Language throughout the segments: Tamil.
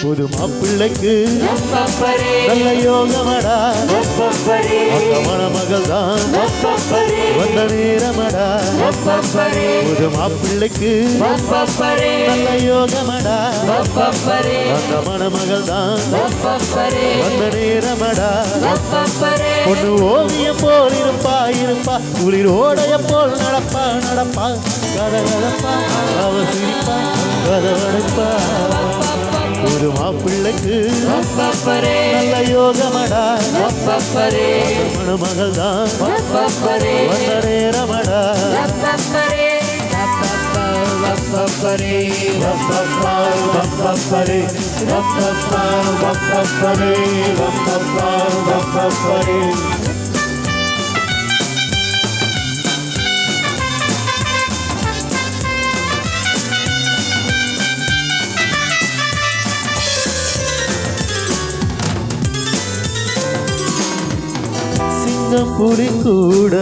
புது மாப்பிள்ளைக்கு நல்ல யோகமடா. மணமகள் தான் வந்த நேரமடா. புது மாப்பிள்ளைக்கு நல்ல யோகமடா. அந்த மணமகள் தான் வந்த நேரமடா. பொண்ணு ஓவியம் போல் இருப்பா இருப்பா. குளிர் ஓடைய போல் நடப்பா நடப்பா. கதை கதப்பா அவ சிரிப்பா கதவடைப்பா ஒரு மாப்பிள்ளைக்கு நல்ல யோகமடா மணமகள் தான் வந்த நேரமடா சிங்கம் புலி கூட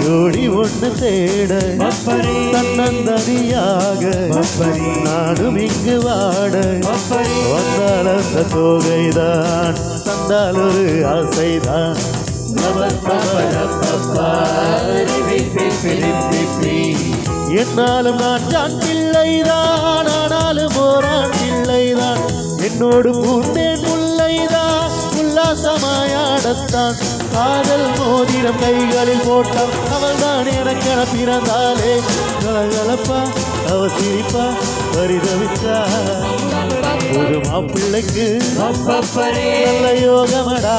ஜோடி ஒன்று தேட தன்னந்தனியாக நானும் இங்கு வாட வந்தால் அந்த தோகைதான் தந்தால் ஒரு ஆசைதான். என்னாலும் நான் ஜான் பிள்ளைதான் ஆனாலும் ஓரான் பிள்ளைதான் என்னோடு பூந்தேன் முல்லைதான் உல்லாசமாயாடத்தான் காதல் மோதிரம் கைகளில் போட்டான். அவள் தான் எனக்கென பிறந்தாலே கலகலப்பா அவ சிரிப்பா பரிதவிச்சா. ஒரு மாப்பிள்ளைக்கு நல்ல யோகமடா.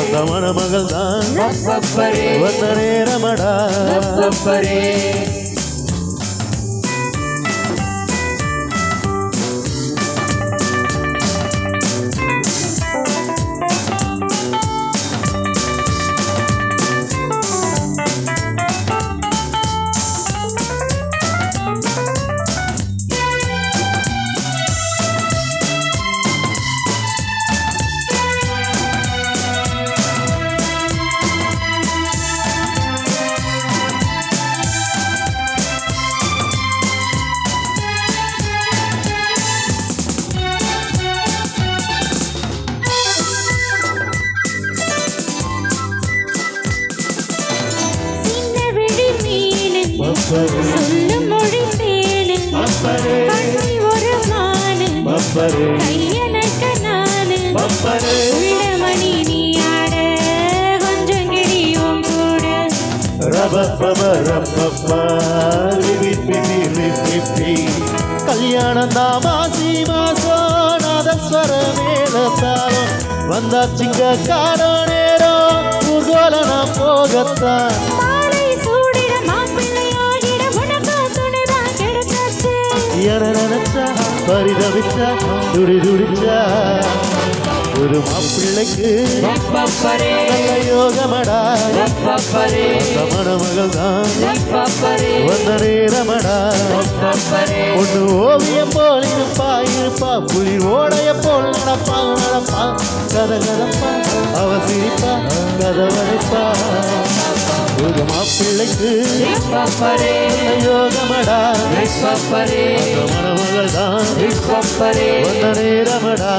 அந்த மணமகள் தான் வந்த நேரமடா. சொல்லும் மொழி தேனில் கண்ணை ஒரு மானில் கையனக்க நானில் உள்ளமணி நீ ஆட கொஞ்சம் கிடியும் கூட. கல்யாணம் தான் மாசி மாசம் நாதஸ்வர மேலத்தாலும் வந்தாச்சுங்க காரோ நேரம் ஊர்கோல நான் போகத்தான். என நினைச்சா பரிதவிச்சா துடி துடிச்சா ஒரு மாப்பிள்ளைக்கு நல்ல யோகமடா மணமகள் தான் வந்த நேரமடா. ஒன்று ஓவியம் போல் இருப்பா இருப்பா. புலி ஓடைய போல் நடப்பா நடப்பா. கத கதப்பா. அவ சிரிப்பா கதவடைப்பா ஒரு மாப்பிள்ளைக்கு யோகமடா. அந்த மணமகள் தான் நேரமடா.